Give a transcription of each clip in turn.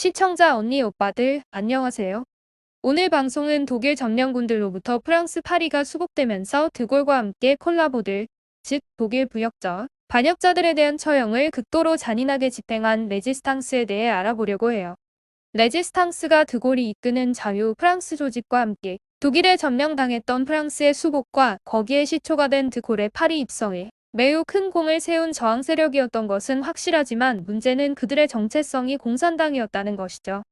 시청자 언니 오빠들 안녕하세요. 오늘 방송은 독일 점령군들로부터 프랑스 파리가 수복되면서 드골과 함께 콜라보들, 즉 독일 부역자, 반역자들에 대한 처형을 극도로 잔인하게 집행한 레지스탕스에 대해 알아보려고 해요. 레지스탕스가 드골이 이끄는 자유 프랑스 조직과 함께 독일에 점령당했던 프랑스의 수복과 거기에 시초가 된 드골의 파리 입성에 매우 큰 공을 세운 저항 세력이었던 것은 확실하지만 문제는 그들의 정체성이 공산당이었다는 것이죠.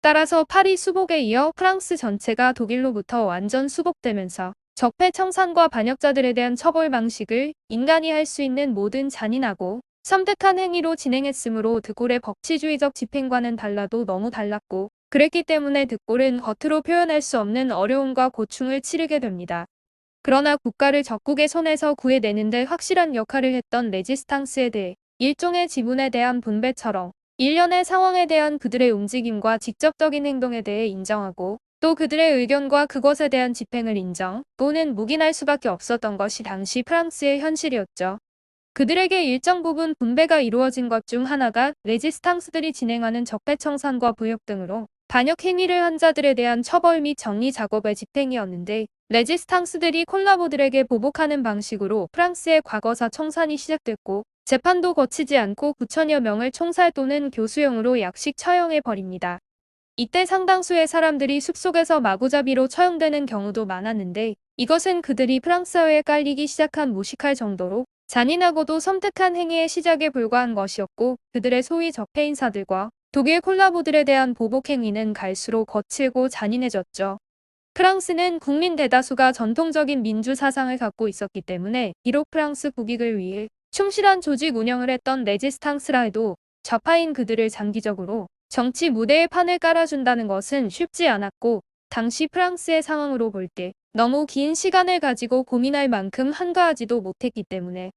따라서 파리 수복에 이어 프랑스 전체가 독일로부터 완전 수복되면서 적폐 청산과 반역자들에 대한 처벌 방식을 인간이 할 수 있는 모든 잔인하고 섬뜩한 행위로 진행했으므로 드골의 법치주의적 집행과는 달라도 너무 달랐고 그랬기 때문에 드골은 겉으로 표현할 수 없는 어려움과 고충을 치르게 됩니다. 그러나 국가를 적국의 손에서 구해내는 데 확실한 역할을 했던 레지스탕스에 대해 일종의 지분에 대한 분배처럼 일련의 상황에 대한 그들의 움직임과 직접적인 행동에 대해 인정하고 또 그들의 의견과 그것에 대한 집행을 인정 또는 묵인할 수밖에 없었던 것이 당시 프랑스의 현실이었죠. 그들에게 일정 부분 분배가 이루어진 것 중 하나가 레지스탕스들이 진행하는 적폐청산과 부역 등으로 반역 행위를 한 자들에 대한 처벌 및 정리 작업의 집행이었는데 레지스탕스들이 콜라보들에게 보복하는 방식으로 프랑스의 과거사 청산이 시작됐고 재판도 거치지 않고 9천여 명을 총살 또는 교수형으로 약식 처형해 버립니다. 이때 상당수의 사람들이 숲속에서 마구잡이로 처형되는 경우도 많았는데 이것은 그들이 프랑스어에 깔리기 시작한 무식할 정도로 잔인하고도 섬뜩한 행위의 시작에 불과한 것이었고 그들의 소위 적폐인사들과 독일 콜라보들에 대한 보복 행위는 갈수록 거칠고 잔인해졌죠. 프랑스는 국민 대다수가 전통적인 민주 사상을 갖고 있었기 때문에 비록 프랑스 국익을 위해 충실한 조직 운영을 했던 레지스탕스라 해도 좌파인 그들을 장기적으로 정치 무대에 판을 깔아준다는 것은 쉽지 않았고 당시 프랑스의 상황으로 볼 때 너무 긴 시간을 가지고 고민할 만큼 한가하지도 못했기 때문에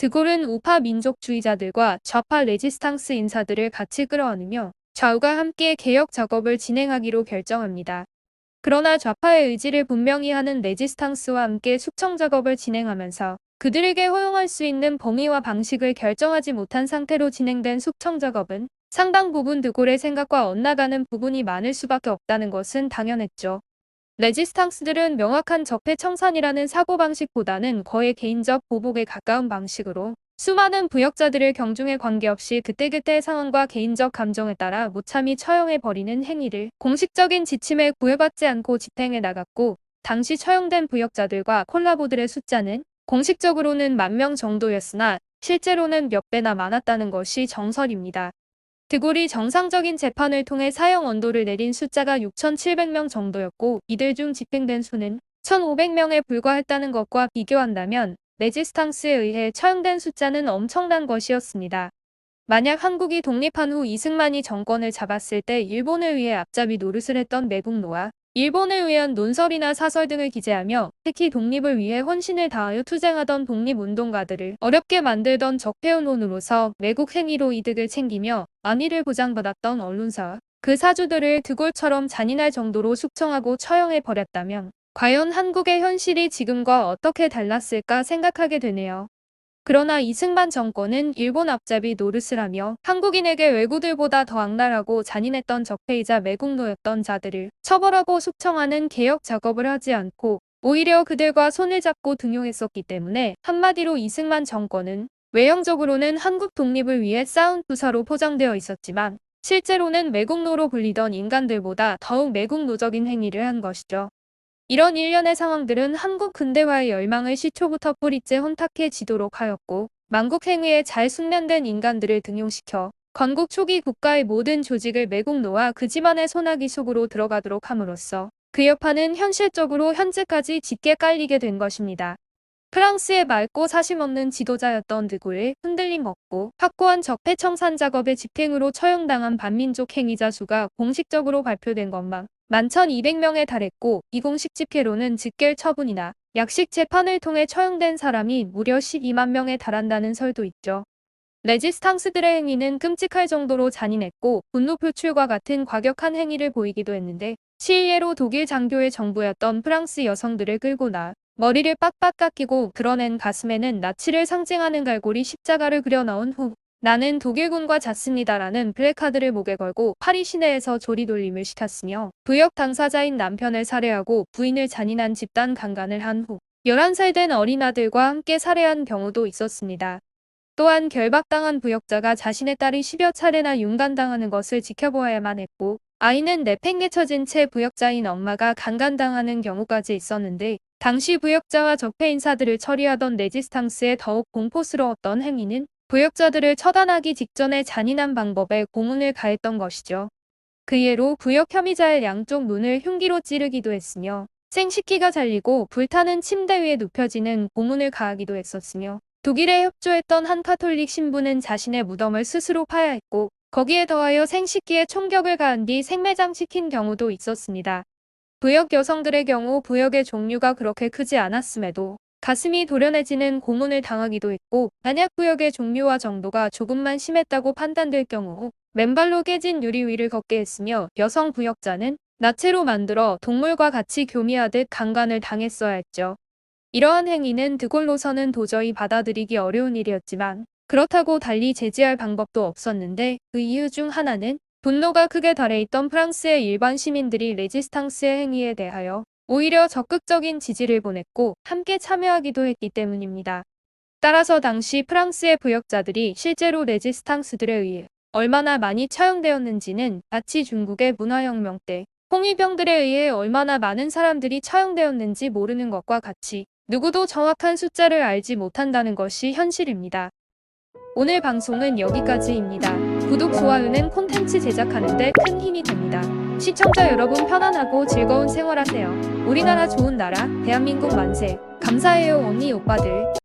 드골은 우파 민족주의자들과 좌파 레지스탕스 인사들을 같이 끌어안으며 좌우가 함께 개혁 작업을 진행하기로 결정합니다. 그러나 좌파의 의지를 분명히 하는 레지스탕스와 함께 숙청 작업을 진행하면서 그들에게 허용할 수 있는 범위와 방식을 결정하지 못한 상태로 진행된 숙청 작업은 상당 부분 드골의 생각과 엇나가는 부분이 많을 수밖에 없다는 것은 당연했죠. 레지스탕스들은 명확한 적폐 청산이라는 사고방식보다는 거의 개인적 보복에 가까운 방식으로 수많은 부역자들을 경중에 관계없이 그때그때의 상황과 개인적 감정에 따라 무참히 처형해버리는 행위를 공식적인 지침에 구애받지 않고 집행해 나갔고 당시 처형된 부역자들과 콜라보들의 숫자는 공식적으로는 만 명 정도였으나 실제로는 몇 배나 많았다는 것이 정설입니다. 드골이 정상적인 재판을 통해 사형 언도를 내린 숫자가 6,700명 정도였고 이들 중 집행된 수는 1,500명에 불과했다는 것과 비교한다면 레지스탕스에 의해 처형된 숫자는 엄청난 것이었습니다. 만약 한국이 독립한 후 이승만이 정권을 잡았을 때 일본을 위해 앞잡이 노릇을 했던 매국노와 일본을 위한 논설이나 사설 등을 기재하며 특히 독립을 위해 헌신을 다하여 투쟁하던 독립운동가들을 어렵게 만들던 적폐운동으로서 외국 행위로 이득을 챙기며 안위를 보장받았던 언론사와 그 사주들을 드골처럼 잔인할 정도로 숙청하고 처형해 버렸다면 과연 한국의 현실이 지금과 어떻게 달랐을까 생각하게 되네요. 그러나 이승만 정권은 일본 앞잡이 노릇을 하며 한국인에게 외구들보다 더 악랄하고 잔인했던 적폐이자 매국노였던 자들을 처벌하고 숙청하는 개혁 작업을 하지 않고 오히려 그들과 손을 잡고 등용했었기 때문에 한마디로 이승만 정권은 외형적으로는 한국 독립을 위해 싸운 부사로 포장되어 있었지만 실제로는 매국노로 불리던 인간들보다 더욱 매국노적인 행위를 한 것이죠. 이런 일련의 상황들은 한국 근대화의 열망을 시초부터 뿌리째 혼탁해지도록 하였고 만국 행위에 잘 숙련된 인간들을 등용시켜 건국 초기 국가의 모든 조직을 매국노와 그 집안의 소나기 속으로 들어가도록 함으로써 그 여파는 현실적으로 현재까지 짙게 깔리게 된 것입니다. 프랑스의 맑고 사심없는 지도자였던 드골의 흔들림 없고 확고한 적폐 청산 작업의 집행으로 처형당한 반민족 행위자 수가 공식적으로 발표된 것만 11,200명에 달했고 이공식 집계로는 직결 처분이나 약식 재판을 통해 처형된 사람이 무려 12만 명에 달한다는 설도 있죠. 레지스탕스들의 행위는 끔찍할 정도로 잔인했고 분노 표출과 같은 과격한 행위를 보이기도 했는데 시일예로 독일 장교의 정부였던 프랑스 여성들을 끌고 나 머리를 빡빡 깎이고 그러낸 가슴에는 나치를 상징하는 갈고리 십자가를 그려 넣은 후 나는 독일군과 잤습니다라는 플래카드를 목에 걸고 파리 시내에서 조리돌림을 시켰으며 부역 당사자인 남편을 살해하고 부인을 잔인한 집단 강간을 한 후 11살 된 어린 아들과 함께 살해한 경우도 있었습니다. 또한 결박당한 부역자가 자신의 딸이 10여 차례나 윤간당하는 것을 지켜보아야만 했고 아이는 내팽개쳐진 채 부역자인 엄마가 강간당하는 경우까지 있었는데 당시 부역자와 적폐 인사들을 처리하던 레지스탕스에 더욱 공포스러웠던 행위는 부역자들을 처단하기 직전에 잔인한 방법에 고문을 가했던 것이죠. 그 예로 부역 혐의자의 양쪽 눈을 흉기로 찌르기도 했으며 생식기가 잘리고 불타는 침대 위에 눕혀지는 고문을 가하기도 했었으며 독일에 협조했던 한 카톨릭 신부는 자신의 무덤을 스스로 파야 했고 거기에 더하여 생식기에 총격을 가한 뒤 생매장시킨 경우도 있었습니다. 부역 여성들의 경우 부역의 종류가 그렇게 크지 않았음에도 가슴이 도련해지는 고문을 당하기도 했고 만약 부역의 종류와 정도가 조금만 심했다고 판단될 경우 맨발로 깨진 유리 위를 걷게 했으며 여성 부역자는 나체로 만들어 동물과 같이 교미하듯 강간을 당했어야 했죠. 이러한 행위는 드골로서는 도저히 받아들이기 어려운 일이었지만 그렇다고 달리 제지할 방법도 없었는데 그 이유 중 하나는 분노가 크게 달해 있던 프랑스의 일반 시민들이 레지스탕스의 행위에 대하여 오히려 적극적인 지지를 보냈고 함께 참여하기도 했기 때문입니다. 따라서 당시 프랑스의 부역자들이 실제로 레지스탕스들에 의해 얼마나 많이 처형되었는지는 마치 중국의 문화혁명 때 홍위병들에 의해 얼마나 많은 사람들이 처형되었는지 모르는 것과 같이 누구도 정확한 숫자를 알지 못한다는 것이 현실입니다. 오늘 방송은 여기까지입니다. 구독, 좋아요는 콘텐츠 제작하는데 큰 힘이 됩니다. 시청자 여러분 편안하고 즐거운 생활하세요. 우리나라 좋은 나라, 대한민국 만세. 감사해요 언니 오빠들.